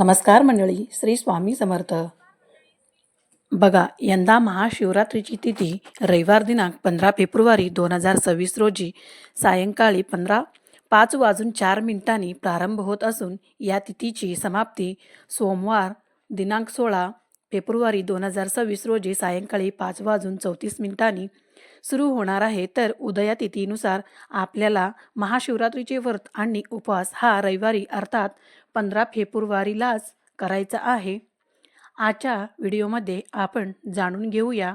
नमस्कार मंडळी श्री स्वामी समर्थ. बघा यंदा महाशिवरात्रीची तिथी रविवार दिनांक पंधरा फेब्रुवारी दोन हजार सव्वीस रोजी सायंकाळी पंधरा पाच वाजून चार मिनिटांनी प्रारंभ होत असून या तिथीची समाप्ती सोमवार दिनांक सोळा फेब्रुवारी दोन हजार सव्वीस रोजी सायंकाळी पाच वाजून चौतीस मिनिटांनी सुरू होणार आहे. तर उदया तिथीनुसार आपल्याला महाशिवरात्रीचे व्रत आणि उपवास हा रविवारी अर्थात पंधरा फेब्रुवारीलाच करायचा आहे. आजच्या व्हिडिओमध्ये आपण जाणून घेऊया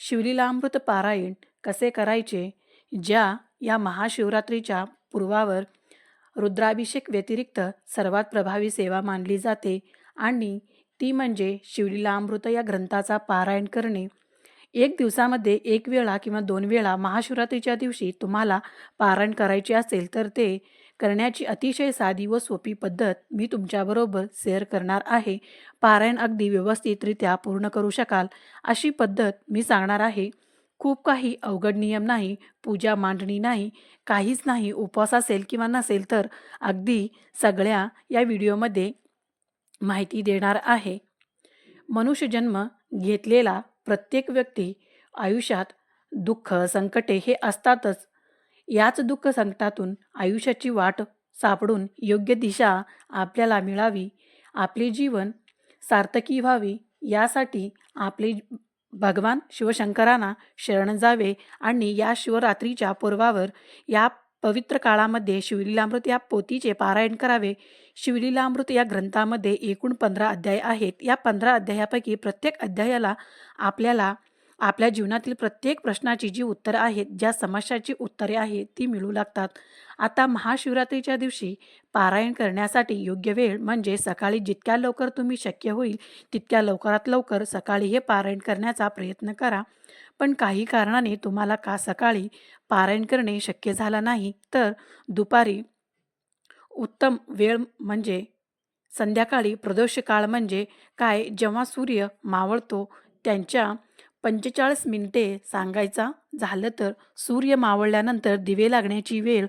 शिवलीलामृत पारायण कसे करायचे ज्या या महाशिवरात्रीच्या पूर्वावर रुद्राभिषेक व्यतिरिक्त सर्वात प्रभावी सेवा मानली जाते आणि ती म्हणजे शिवलीलामृत या ग्रंथाचा पारायण करणे. एक दिवसामध्ये एक वेळा किंवा दोन वेळा महाशिवरात्रीच्या दिवशी तुम्हाला पारायण करायचे असेल तर ते करण्याची अतिशय साधी व सोपी पद्धत मी तुमच्याबरोबर शेअर करणार आहे. पारायण अगदी व्यवस्थितरित्या पूर्ण करू शकाल अशी पद्धत मी सांगणार आहे. खूप काही अवघड नियम नाही पूजा मांडणी नाही काहीच नाही उपवास असेल किंवा नसेल तर अगदी सगळ्या या व्हिडिओमध्ये माहिती देणार आहे. मनुष्यजन्म घेतलेला प्रत्येक व्यक्ती आयुष्यात दुःख संकटे हे असतातच. याच दुःख संकटातून आयुष्याची वाट सापडून योग्य दिशा आपल्याला मिळावी आपले जीवन सार्थकी व्हावी यासाठी आपले भगवान शिवशंकरांना शरण जावे आणि या शिवरात्रीच्या पूर्वावर या पवित्र काळामध्ये शिवलीलामृत या पोतीचे पारायण करावे. शिवलीलामृत या ग्रंथामध्ये एकूण पंधरा अध्याय आहेत. या पंधरा अध्यायापैकी प्रत्येक अध्यायाला आपल्याला आपल्या जीवनातील प्रत्येक प्रश्नाची जी उत्तरं आहेत ज्या समस्याची उत्तरे आहेत ती मिळू लागतात. आता महाशिवरात्रीच्या दिवशी पारायण करण्यासाठी योग्य वेळ म्हणजे सकाळी जितक्या लवकर तुम्ही शक्य होईल तितक्या लवकरात लवकर सकाळी हे पारायण करण्याचा प्रयत्न करा. पण काही कारणाने तुम्हाला का सकाळी पारायण करणे शक्य झालं नाही? तर दुपारी उत्तम वेळ म्हणजे संध्याकाळी प्रदोष काळ म्हणजे काय? जेव्हा सूर्य मावळतो त्यांच्या पंचेचाळीस मिनिटे सांगायचा. झालं तर सूर्य मावळल्यानंतर दिवे लागण्याची वेळ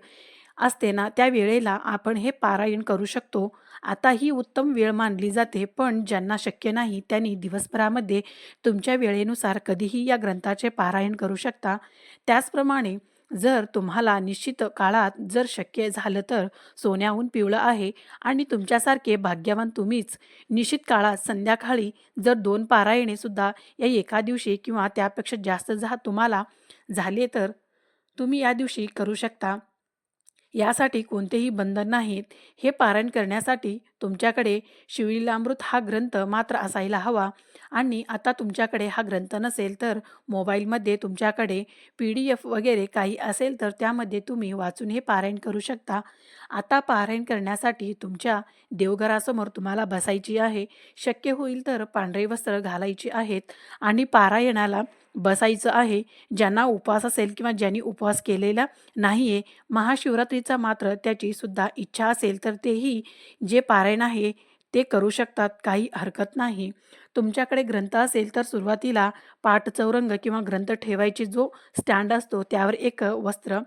असते ना त्या वेळेला आपण हे पारायण करू शकतो. आता ही उत्तम वेळ मानली जाते पण ज्यांना शक्य नाही त्यांनी दिवसभरामध्ये तुमच्या वेळेनुसार कधीही या ग्रंथाचे पारायण करू शकता. त्याचप्रमाणे जर तुम्हाला निश्चित काळात जर शक्य झालं तर सोन्याहून पिवळं आहे आणि तुमच्यासारखे भाग्यवान तुम्हीच निश्चित काळात संध्याकाळी जर दोन पारायणे सुद्धा या एका दिवशी किंवा त्यापेक्षा जास्त जा तुम्हाला झाले तर तुम्ही या दिवशी करू शकता. यासाठी कोणतेही बंधन नाहीत. हे पारायण करण्यासाठी तुमच्याकडे शिवलीलामृत हा ग्रंथ मात्र असायला हवा. आणि आता तुमच्याकडे हा ग्रंथ नसेल तर मोबाईलमध्ये तुमच्याकडे पी डी एफ वगैरे काही असेल तर त्यामध्ये तुम्ही वाचून हे पारायण करू शकता. आता पारायण करण्यासाठी तुमच्या देवघरासमोर तुम्हाला बसायची आहे. शक्य होईल तर पांढरे वस्त्र घालायची आहेत. आणि पारायणाला बसायचं आहे ज्यांना उपवास असेल किंवा ज्यांनी उपवास केलेला नाही आहे महाशिवरात्रीचा मात्र त्याची सुद्धा इच्छा असेल तर तेही जे पारायण आहे ते करू शकतात काही हरकत नाही. तुमच्याकडे ग्रंथ असेल तर सुरुवातीला पाठ चौरंग किंवा ग्रंथ ठेवायची जो स्टँड असतो त्यावर एक वस्त्र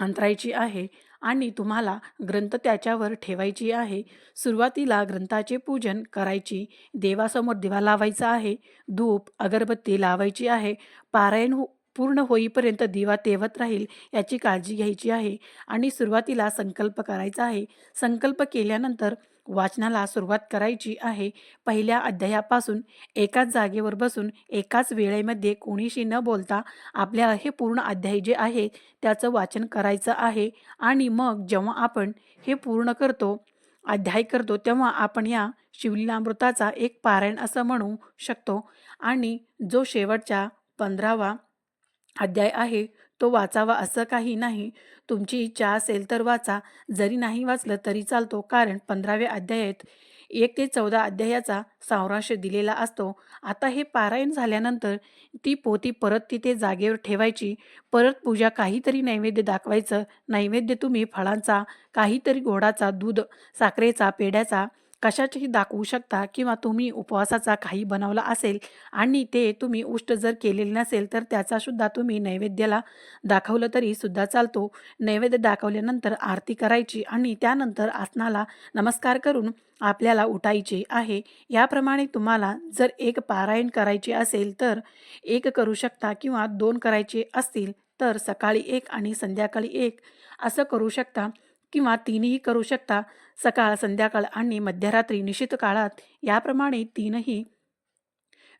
अंतरायची आहे. आणि तुम्हाला ग्रंथ त्याच्यावर ठेवायची आहे. सुरुवातीला ग्रंथाचे पूजन करायची देवासमोर दिवा लावायचा आहे धूप अगरबत्ती लावायची आहे पारायण हो पूर्ण होईपर्यंत दिवा तेवत राहील याची काळजी घ्यायची आहे. आणि सुरुवातीला संकल्प करायचा आहे. संकल्प केल्यानंतर वाचनाला सुरुवात करायची आहे. पहिल्या अध्यायापासून एकाच जागेवर बसून एकाच वेळेमध्ये कोणीशी न बोलता आपल्या हे पूर्ण अध्याय जे आहे त्याचं वाचन करायचं आहे. आणि मग जेव्हा आपण हे पूर्ण करतो अध्याय करतो तेव्हा आपण या शिवलीलामृताचा एक पारायण असं म्हणू शकतो. आणि जो शेवटच्या पंधरावा अध्याय आहे तो वाचावा असं काही नाही. तुमची इच्छा असेल तर वाचा. जरी नाही वाचलं तरी चालतो. कारण पंधराव्या अध्यायात एक ते चौदा अध्यायाचा सारांश दिलेला असतो. आता हे पारायण झाल्यानंतर ती पोती परत तिथे जागेवर ठेवायची. परत पूजा काहीतरी नैवेद्य दाखवायचं. नैवेद्य तुम्ही फळांचा काहीतरी गोडाचा दूध साखरेचा पेढ्याचा कशाचेही दाखवू शकता किंवा तुम्ही उपवासाचा काही बनवला असेल आणि ते तुम्ही उष्ट जर केलेले नसेल तर त्याचासुद्धा तुम्ही नैवेद्याला दाखवलं तरी सुद्धा चालतो. नैवेद्य दाखवल्यानंतर आरती करायची आणि त्यानंतर आसनाला नमस्कार करून आपल्याला उठायचे आहे. याप्रमाणे तुम्हाला जर एक पारायण करायचे असेल तर एक करू शकता किंवा दोन करायचे असतील तर सकाळी एक आणि संध्याकाळी एक. असं करू शकता किंवा तीनही करू शकता. सकाळ संध्याकाळ आणि मध्यरात्री निश्चित काळात याप्रमाणे तीनही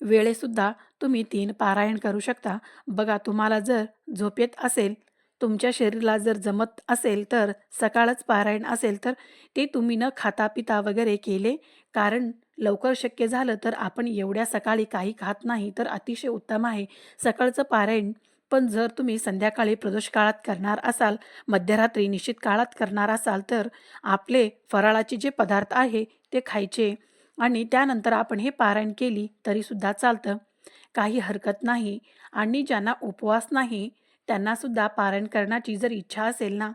वेळेसुद्धा तुम्ही तीन पारायण करू शकता. बघा तुम्हाला जर झोपेत असेल तुमच्या शरीराला जर जमत असेल तर सकाळच पारायण असेल तर ते तुम्ही न खाता पिता वगैरे केले कारण लवकर शक्य झालं तर आपण एवढ्या सकाळी काही खात नाही तर अतिशय उत्तम आहे. सकाळचं पारायण पण जर तुम्ही संध्याकाळी प्रदोष काळात करणार असाल मध्यरात्री निश्चित काळात करणार असाल तर आपले फराळाचे जे पदार्थ आहे ते खायचे आणि त्यानंतर आपण हे पारायण केली तरीसुद्धा चालतं. काही हरकत नाही आणि ज्यांना उपवास नाही त्यांनासुद्धा पारायण करण्याची जर इच्छा असेल ना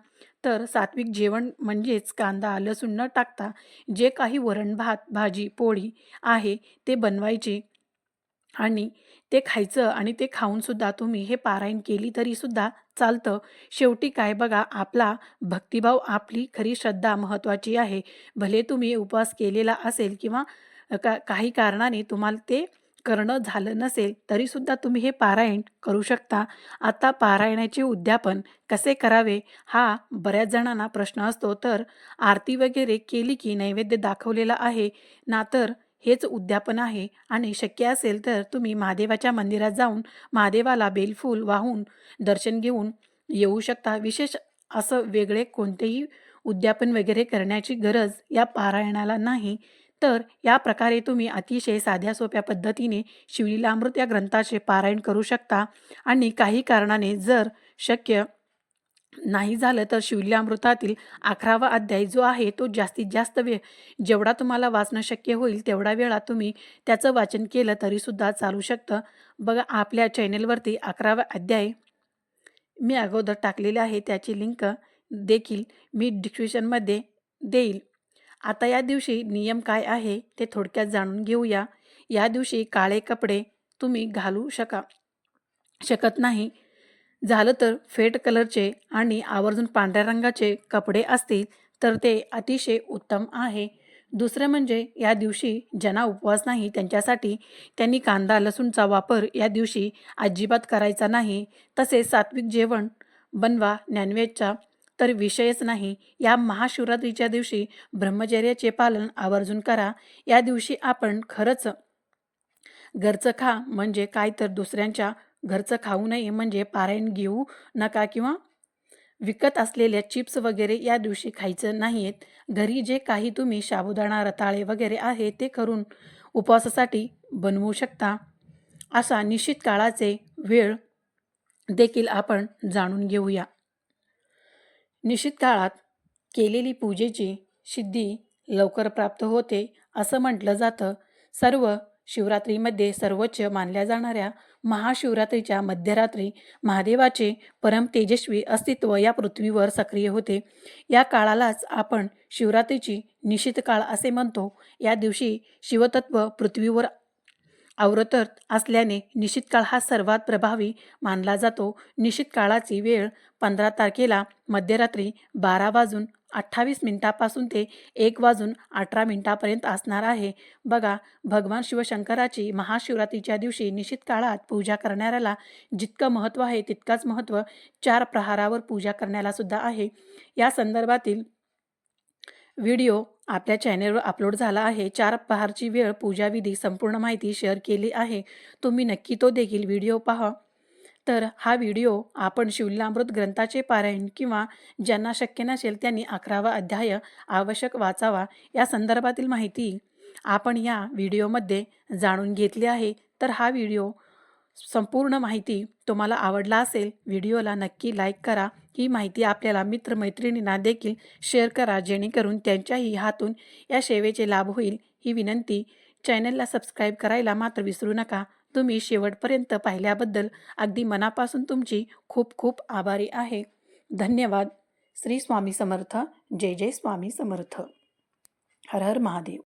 तर सात्विक जेवण म्हणजेच कांदा लसूण न टाकता जे काही वरण भात भाजी पोळी आहे ते बनवायचे आणि ते खायचं आणि ते खाऊनसुद्धा तुम्ही हे पारायण केली तरीसुद्धा चालतं. शेवटी काय बघा आपला भक्तिभाव आपली खरी श्रद्धा महत्त्वाची आहे. भले तुम्ही उपवास केलेला असेल किंवा का काही कारणाने तुम्हाला ते करणं झालं नसेल तरीसुद्धा तुम्ही हे पारायण करू शकता. आता पारायणाचे उद्यापन कसे करावे हा बऱ्याच जणांना प्रश्न असतो. तर आरती वगैरे केली की नैवेद्य दाखवलेला आहे. ना तर हेच उद्यापन आहे आणि शक्य असेल तर तुम्ही महादेवाच्या मंदिरात जाऊन महादेवाला बेलफूल वाहून दर्शन घेऊन येऊ शकता. विशेष असं वेगळे कोणतेही उद्यापन वगैरे करण्याची गरज या पारायणाला नाही. तर या प्रकारे तुम्ही अतिशय साध्या सोप्या पद्धतीने शिवलीलामृत या ग्रंथाचे पारायण करू शकता आणि काही कारणाने जर शक्य नाही झालं तर शिवल्यामृतातील अकरावा अध्याय जो आहे तो जास्तीत जास्त वेळ जेवढा तुम्हाला वाचणं शक्य होईल तेवढा वेळा तुम्ही त्याचं वाचन केलं तरीसुद्धा चालू शकतं. बघा आपल्या चॅनेलवरती अकरावा अध्याय मी अगोदर टाकलेले आहे. त्याची लिंक देखील मी डिस्क्रिप्शनमध्ये देईल. आता या दिवशी नियम काय आहे ते थोडक्यात जाणून घेऊया. या दिवशी काळे कपडे तुम्ही घालू शका शकत नाही. झालं तर फेट कलरचे आणि आवर्जून पांढऱ्या रंगाचे कपडे असतील तर ते अतिशय उत्तम आहे. दुसरं म्हणजे या दिवशी ज्यांना उपवास नाही त्यांच्यासाठी त्यांनी कांदा लसूणचा वापर या दिवशी अजिबात करायचा नाही. तसेच सात्विक जेवण बनवा नॉनव्हेजचा तर विषयच नाही. या महाशिवरात्रीच्या दिवशी ब्रह्मचर्याचे पालन आवर्जून करा. या दिवशी आपण खरंच घरचं खा म्हणजे काय तर दुसऱ्यांच्या घरचं खाऊ नये म्हणजे पारायण घेऊ नका किंवा विकत असलेल्या चिप्स वगैरे या दिवशी खायचं नाही आहेत घरी जे काही तुम्ही साबुदाणा रताळे वगैरे आहे ते करून उपवासासाठी बनवू शकता. असा निश्चित काळाचे वेळ देखील आपण जाणून घेऊया. निश्चित काळात केलेली पूजेची सिद्धी लवकर प्राप्त होते असं म्हटलं जातं. सर्व शिवरात्रीमध्ये सर्वोच्च मानल्या जाणाऱ्या महाशिवरात्रीच्या मध्यरात्री महादेवाचे परम तेजस्वी अस्तित्व या पृथ्वीवर सक्रिय होते. या काळालाच आपण शिवरात्रीची निश्चित काळ असे म्हणतो. या दिवशी शिवतत्व पृथ्वीवर अवरतत असल्याने निश्चित काळ हा सर्वात प्रभावी मानला जातो. निश्चित काळाची वेळ पंधरा तारखेला मध्यरात्री बारा वाजून अठ्ठावीस मिनिटापासून ते एक वाजून अठरा मिनिटापर्यंत असणार आहे. बघा भगवान शिवशंकराची महाशिवरात्रीच्या दिवशी निश्चित काळात पूजा करणाऱ्याला जितकं महत्त्व आहे तितकाच महत्त्व चार प्रहारावर पूजा करण्याला सुद्धा आहे. या संदर्भातील व्हिडिओ आपल्या चॅनेलवर अपलोड झाला आहे. चार पहारची वेळ पूजाविधी संपूर्ण माहिती शेअर केली आहे. तुम्ही नक्की तो देखील व्हिडिओ पहा. तर हा व्हिडिओ आपण शिवलामृत ग्रंथाचे पारायण किंवा ज्यांना शक्य नसेल त्यांनी अकरावा अध्याय आवश्यक वाचावा या संदर्भातील माहिती आपण या व्हिडिओमध्ये जाणून घेतली आहे. तर हा व्हिडिओ संपूर्ण माहिती तुम्हाला आवडला असेल व्हिडिओला नक्की लाईक करा. ही माहिती आपल्याला मित्रमैत्रिणींना देखील शेअर करा जेणेकरून त्यांच्याही हातून या सेवेचे लाभ होईल. ही विनंती. चॅनलला सबस्क्राईब करायला मात्र विसरू नका. तुम्ही शेवटपर्यंत पाहिल्याबद्दल अगदी मनापासून तुमची खूप खूप आभारी आहे. धन्यवाद. श्री स्वामी समर्थ. जय जय स्वामी समर्थ. हर हर महादेव.